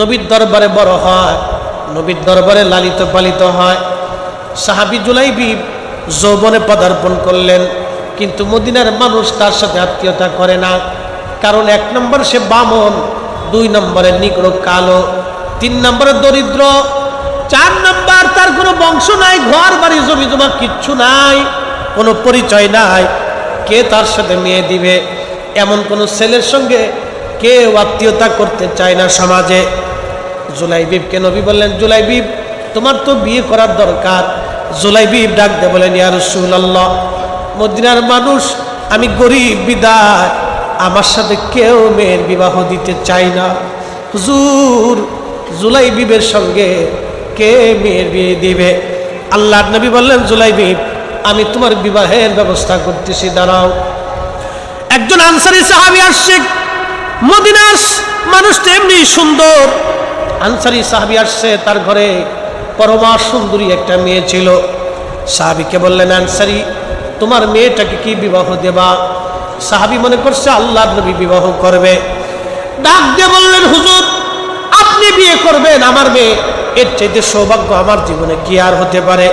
নবীর দরবারে বড় হয়, নবীর দরবারে লালিত পালিত হয়। সাহাবি জুলাইবি যৌবনে পদার্পণ করলেন, কিন্তু মদিনার মানুষ তার সাথে আত্মীয়তা করে না। কারণ এক নম্বর সে বামন, দুই নম্বরে নিগ্র কালো, তিন নম্বরে দরিদ্র, চার নম্বর তার কোনো বংশ নাই, ঘর বাড়ি, জমি জমা কিচ্ছু নাই, কোনো পরিচয় নাই। কে তার সাথে মেয়ে দিবে? এমন কোনো ছেলের সঙ্গে কেউ আত্মীয়তা করতে চায় না সমাজে। জুলাইবিবকে নবী বললেন, জুলাইবিব, তোমার তো বিয়ে করার দরকার। জুলাইবিব ডাক দে বলেন, ইয়া রাসূলুল্লাহ, মদিনার মানুষ, আমি গরিব, বিদায়। আমার সাথে কেউ মেয়ের বিবাহ দিতে চাই না। হুজুর, জুলাইবিবের সঙ্গে কে মেয়ের বিয়ে দিবে? আল্লাহ নবী বললেন, জুলাইবিব, আমি তোমার বিবাহের ব্যবস্থা করতেছি, দাঁড়াও। একজন আনসারি সাহাবি আসছে মদিনার মানুষটা এমনি সুন্দর। আনসারি সাহাবি আসছে তার ঘরে। পরমা সুন্দরী একটা মেয়ে ছিল। সাহাবিকে বললেন, আনসারি, তোমার মেয়েটাকে কি বিবাহ দেবা? সাহাবি মনে করছে, আল্লাহ নবী বিবাহ করবে। ডাক দিয়ে বললেন, হুজুর, আপনি বিয়ে করবেন আমার মেয়ে। এর চাইতে সৌভাগ্য আমার জীবনে কি আর হতে পারে?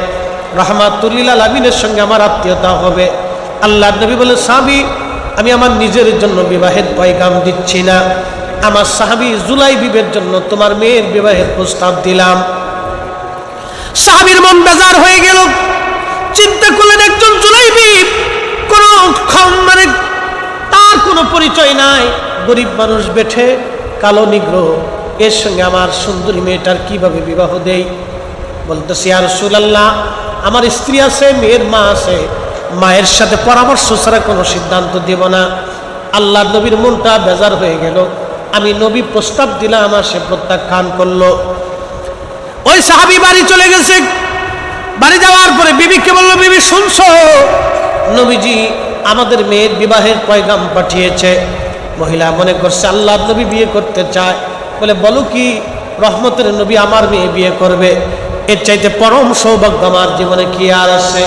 রহমাতুল্লিল আলমিনের সঙ্গে আমার আত্মীয়তা হবে। আল্লাহ নবী বলে সাহাবি আমি আমার নিজের জন্য বিবাহের পয়গাম দিচ্ছি না। আমার সাহাবি জুলাই বিবের জন্য তোমার মেয়ের বিবাহের প্রস্তাব দিলাম। সাহাবির মন বেজার হয়ে গেল। চিন্তা করলেন একজন জুলাই বিব। কোন মানে তার কোনো পরিচয় নাই। গরিব মানুষ বেঠে কালো নিগ্র। এর সঙ্গে আমার সুন্দরী মেয়েটার কীভাবে বিবাহ দেই? বলতেছি আর সুলাল্লাহ আমার স্ত্রী আছে, মেয়ের মা আছে। মায়ের সাথে পরামর্শ ছাড়া কোনো সিদ্ধান্ত দেব না। আল্লাহ নবীর মনটা বেজার হয়ে গেল। আমি নবী প্রস্তাব দিলাম আমার সে প্রত্যাখ্যান করল। ওই সাহাবি বাড়ি চলে গেছে। বাড়ি যাওয়ার পরে বিবিকে বলল, বিবি, শুনছো? নবীজি আমাদের মেয়ের বিবাহের পয়গাম পাঠিয়েছে। মহিলা মনে করছে, আল্লাহ নবী বিয়ে করতে চায়। বলে, বলো কি, রহমতের নবী আমার মেয়ে বিয়ে করবে। এর চাইতে পরম সৌভাগ্য আমার জীবনে কি আর আছে?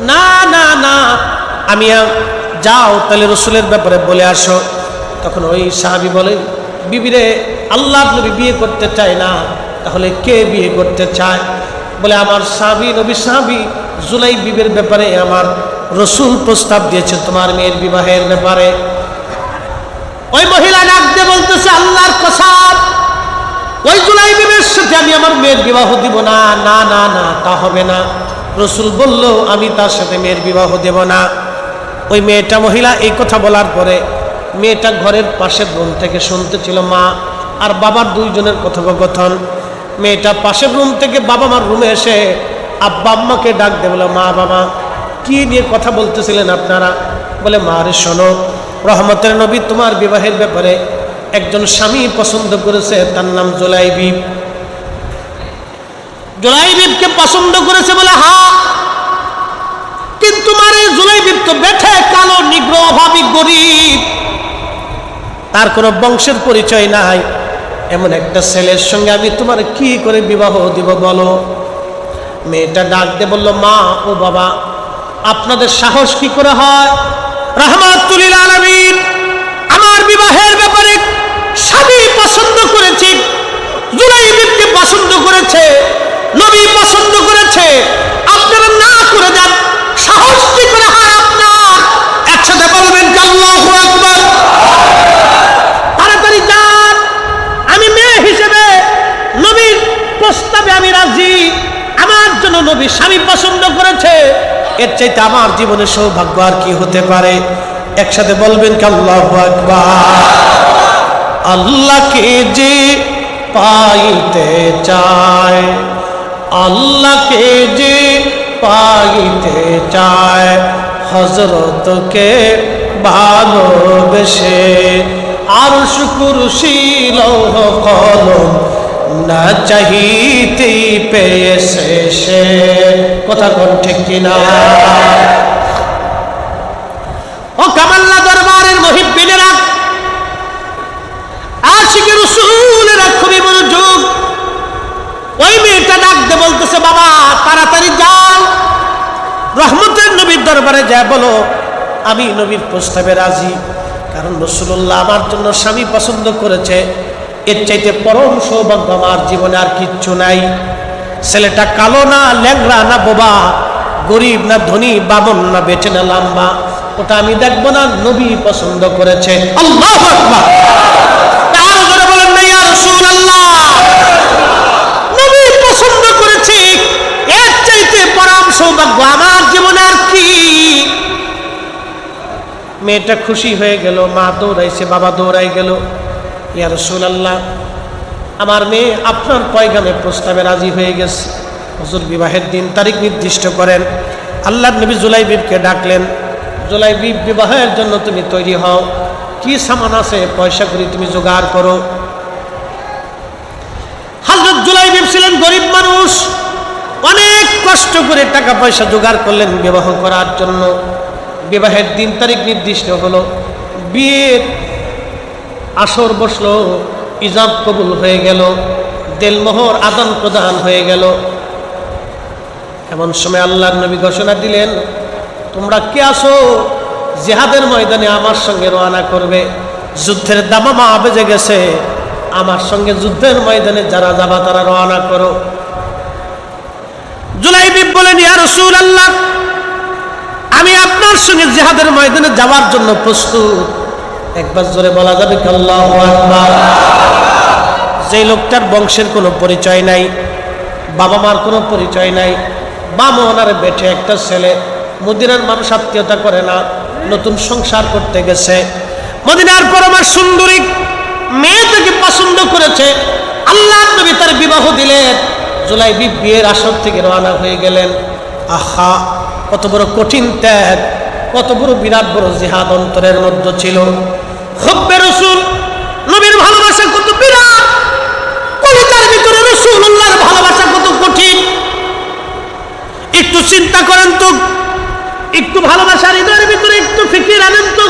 না না না। আমি যাও তাহলে রসুলের ব্যাপারে বলে আসো। তখন ওই সাহাবি বলে, বিবিরে, আল্লাহ নবী বিয়ে করতে চায় না। তাহলে কে বিয়ে করতে চায়? বলে, আমার সাহাবি, নবী সাহাবি জুলাই বিবের ব্যাপারে আমার রসুল প্রস্তাব দিয়েছে তোমার মেয়ের বিবাহের ব্যাপারে। ওই মহিলা ডাক দিয়ে বলতেছে, আল্লাহর প্রসাদ ওই জুলাই বিবের সাথে আমি আমার মেয়ের বিবাহ দিব না। না না না, তা হবে না। রসুল বলল, আমি তার সাথে মেয়ের বিবাহ দেব না। ওই মেয়েটা মহিলা এই কথা বলার পরে মেয়েটা ঘরের পাশের রুম থেকে শুনতে ছিল মা আর বাবার দুইজনের কথোপকথন। মেয়েটা পাশের রুম থেকে বাবা মার রুমে এসে আব্বা আম্মাকে ডাক দে বলে মা, বাবা, কি নিয়ে কথা বলতেছিলেন আপনারা? বলে, মা রে শোনো, রহমতের নবী তোমার বিবাহের ব্যাপারে একজন স্বামী পছন্দ করেছে, তার নাম জোলাইবিব জোলাইবিবকে পছন্দ করেছে বলে হা। কিন্তু মারে জুলাইবিব তো বেঠে কালো, নিগ্র, অভাবী, গরিব। তার কোনো বংশের পরিচয় নাই। এমন একটা ছেলের সঙ্গে আমি তোমার কি করে বিবাহ দিব বলো? মেয়েটা ডাক দিয়ে বলল, মা, ও বাবা, আপনাদের সাহস কি করে হয়? রহমাতুলিল আলমিন, আমার বিবাহের ব্যাপারে স্বামী পছন্দ করেছে জুলাইবিবকে পছন্দ করেছে নবী পছন্দ করেছে আপনারা না করে দেন সাহস কি করে হয় আপনার একসাথে বলবেন কি আল্লাহু আকবার তাড়াতাড়ি যান আমি মেয়ে হিসেবে নবীর প্রস্তাবে আমি রাজি আমার জন্য নবী স্বামী পছন্দ করেছে, এর চাইতে আমার জীবনে সৌভাগ্য আর কি হতে পারে? একসাথে বলবেন আল্লাহু আল্লাহকে যে পাইতে চায়, আল্লাহকে যে পাইতে চায় হজরতকে ভালোবেসে, আর শুকুরশি লৌহ কলম না চাহিতেই পেয়েছে সে। কথা কোন ঠিক কিনা? ও কামাল্লা দরবারের মহিবিনেরা আশিকের রসুলেরা খুবই মনোযোগ। ওই মেয়েটা ডাকতে বলতেছে, বাবা, তাড়াতাড়ি যাও। রহমতের নবীর দরবারে যা বলো, আমি নবীর প্রস্তাবে রাজি। কারণ রসুল্লাহ আমার জন্য স্বামী পছন্দ করেছে। এর চাইতে পরম সৌভাগ্য আমার জীবনে আর কিচ্ছু নাই। ছেলেটা কালো না ল্যাংরা না বোবা, গরিব না ধনী, বামন না বেটে না লাম্বা। ওটা আমি দেখব না, নবী পছন্দ করেছে। আল্লাহ মেয়েটা খুশি হয়ে গেল, মা দৌড়াইছে, বাবা দৌড়াই গেল। ইয়া রাসূলুল্লাহ, আমার মেয়ে আপনার পয়গামে প্রস্তাবে রাজি হয়ে গেছে। হজুর বিবাহের দিন তারিখ নির্দিষ্ট করেন। আল্লাহ নবী জুলাইবিবকে ডাকলেন জুলাই জুলাইবিব বিবাহের জন্য তুমি তৈরি হও। কি সামান আছে? পয়সা করি তুমি জোগাড় করো। হজরত জুলাইবিব ছিলেন গরিব মানুষ। অনেক কষ্ট করে টাকা পয়সা জোগাড় করলেন বিবাহ করার জন্য। বিবাহের দিন তারিখ নির্দিষ্ট হলো। বিয়ের আসর বসল, ইজাব কবুল হয়ে গেল, দেলমোহর আদান প্রদান হয়ে গেল। এমন সময় আল্লাহর নবী ঘোষণা দিলেন, তোমরা কে আসো? জেহাদের ময়দানে আমার সঙ্গে রওনা করবে। যুদ্ধের দামামা বেজে গেছে। আমার সঙ্গে যুদ্ধের ময়দানে যারা যাবা, তারা রওনা করো। জুলাইবিব বলেন, ইয়া আল্লাহ আমি আপনার সঙ্গে জেহাদের ময়দানে যাওয়ার জন্য প্রস্তুত। একবার জোরে বলা যাবে যে লোকটার বংশের কোনো পরিচয় নাই, বাবা মার কোনো পরিচয় নাই বা ওনার বেঠে একটা ছেলে, মদিনার মানুষ আত্মীয়তা করে না, নতুন সংসার করতে গেছে। মদিনার পরমার সুন্দরী মেয়ে থেকে পছন্দ করেছে। আল্লাহ নবী তার বিবাহ দিলেন। জুলাই বি বিয়ের আসর থেকে রওনা হয়ে গেলেন। আহা, কত বড় কঠিন ত্যাগ, কত বড় বিরাট বড় জিহাদ অন্তরের মধ্যে ছিল। হব্বে রসুল, নবীর ভালোবাসা কত বিরাট কবিতার ভিতরে রসুল্লাহর ভালোবাসা কত কঠিন। একটু চিন্তা করেন তো, একটু ভালোবাসার হৃদয়ের ভিতরে একটু ফিকির আনেন তো।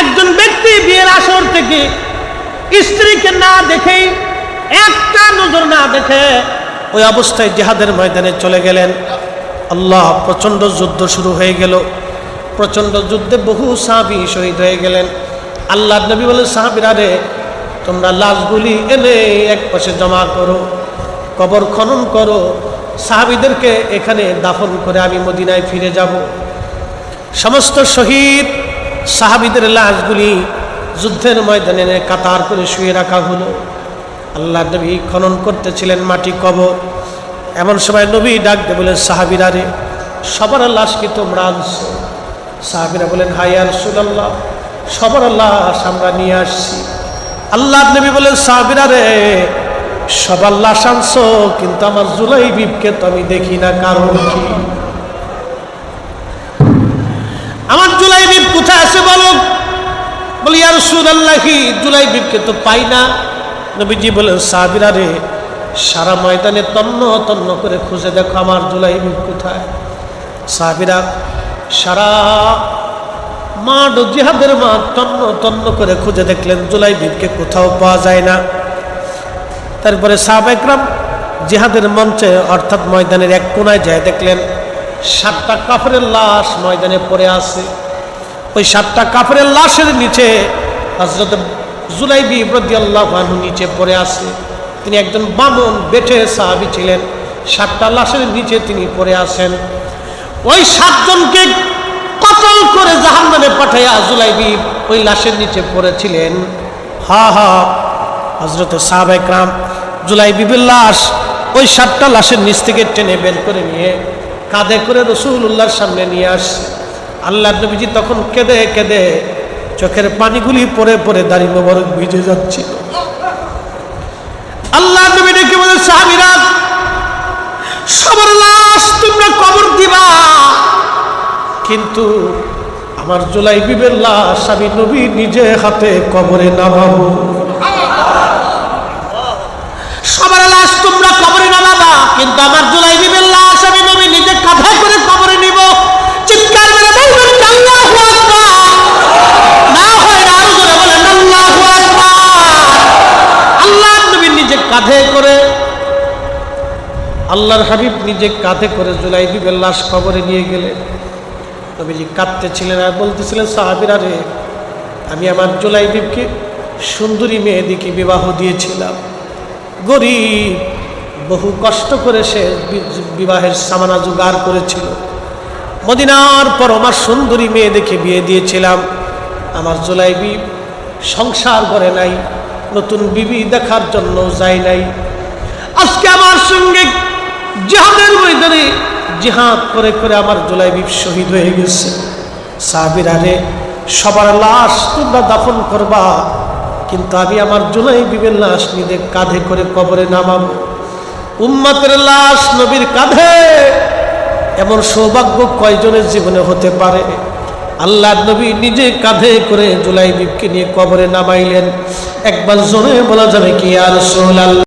একজন ব্যক্তি বিয়ের আসর থেকে স্ত্রীকে না দেখেই একটা নজর না দেখে ওই অবস্থায় জেহাদের ময়দানে চলে গেলেন। আল্লাহ, প্রচণ্ড যুদ্ধ শুরু হয়ে গেল। প্রচণ্ড যুদ্ধে বহু সাহাবি শহীদ হয়ে গেলেন। আল্লাহ নবী বলে, সাহাবিরা রে, তোমরা লাশগুলি এনে এক পাশে জমা করো, কবর খনন করো। সাহাবিদেরকে এখানে দাফন করে আমি মদিনায় ফিরে যাব। সমস্ত শহীদ সাহাবিদের লাশগুলি যুদ্ধের ময়দানে কাতার করে শুয়ে রাখা হলো। আল্লাহ নবী খনন করতেছিলেন মাটি কবর। এমন সময় নবী ডাক দিয়ে বলেন সাহাবিরা রে, সবার লাশ কি তোমরা আনছো? সাহাবিরা বলেন হাই আর সুলাল্লাহ সবার লাশ আমরা নিয়ে আসছি। আল্লাহ নবী বলেন, সাহাবিরা রে, সবার লাশ আনছো, কিন্তু আমার জুলাই বিপকে তো আমি দেখি না, কারণ কি? আমার জুলাই বিপ কোথায় আছে বলো? বলি আর সুদাল্লাহ জুলাই বিপকে তো পাই না। নবীজি বলেন, সাহাবিরা রে, সারা ময়দানে তন্ন তন্ন করে খুঁজে দেখো, আমার জুলাই বিপ কোথায়? সাহাবিরা, সারা মাঠ জিহাদের মাঠ তন্ন তন্ন করে খুঁজে দেখলেন জুলাই বিপকে কোথাও পাওয়া যায় না। তারপরে সাহাবেকরাম জিহাদের মঞ্চে অর্থাৎ ময়দানের এক কোনায় যায় দেখলেন সাতটা কাফরের লাশ ময়দানে পড়ে আছে। ওই সাতটা কাফরের লাশের নিচে হজরত জুলাইবি ইব্রদি আল্লাহ নিচে পড়ে আছে। তিনি একজন বামন বেঠে সাহাবি ছিলেন। সাতটা লাশের নিচে তিনি পড়ে আছেন। ওই সাতজনকে কতল করে জাহান নামে পাঠাইয়া জুলাইবি ওই লাশের নিচে পড়েছিলেন। হা হা হজরত সাহাব একরাম জুলাই বিবির লাশ ওই সাতটা লাশের নিচ থেকে টেনে বের করে নিয়ে কাঁধে করে রসুল্লাহর সামনে নিয়ে আস আল্লাহ নবীজি তখন কেঁদে কেঁদে চোখের পানিগুলি পরে পরে দাড়ি মোবারক ভিজে যাচ্ছিল। আল্লাহ নবী ডেকে বলে, সাহাবিরা, সবার লাশ তোমরা কবর দিবা। কিন্তু আমার জুলাই বিবের লাশ আমি নবী নিজে হাতে কবরে নামাবো সবার লাশ তোমরা কবরে নামাবা কিন্তু আমার জুলাই বিবের লাশ আমি নবী নিজে কাঁধে করে কবরে নিব। চিৎকার মেরে বলবেন, আল্লাহু আকবার! না হয় না আরও জোরে বলেন, আল্লাহু আকবার! আল্লাহ নবী নিজে কাঁধে করে, আল্লাহর হাবিব নিজে কাঁধে করে জুলাই বিবের লাশ কবরে নিয়ে গেলেন। নবীজি কাঁদতেছিলেন আর বলতেছিলেন, সাহাবিরা রে, আমি আমার জুলাই বিবকে সুন্দরী মেয়েদিকে বিবাহ দিয়েছিলাম। গরিব, বহু কষ্ট করে সে বিবাহের সামানা জোগাড় করেছিল। মদিনার পর আমার সুন্দরী মেয়ে দেখে বিয়ে দিয়েছিলাম। আমার জোলাইবি সংসার করে নাই, নতুন বিবি দেখার জন্য যায় নাই। আজকে আমার সঙ্গে জিহাদের ময়দানে জিহাদ করে করে আমার জোলাইবি শহীদ হয়ে গেছে। সাহাবিরা সবার লাশ তোমরা দাফন করবা, কিন্তু আমি আমার জুলাই বিবের লাশ নিজে কাঁধে করে কবরে নামাবো। উম্মাতের লাশ নবীর কাঁধে, এমন সৌভাগ্য কয়জনের জীবনে হতে পারে? আল্লাহ নবী নিজে কাঁধে করে জুলাই বিবকে নিয়ে কবরে নামাইলেন। একবার জোরে বলা যাবে কি আর সোলাল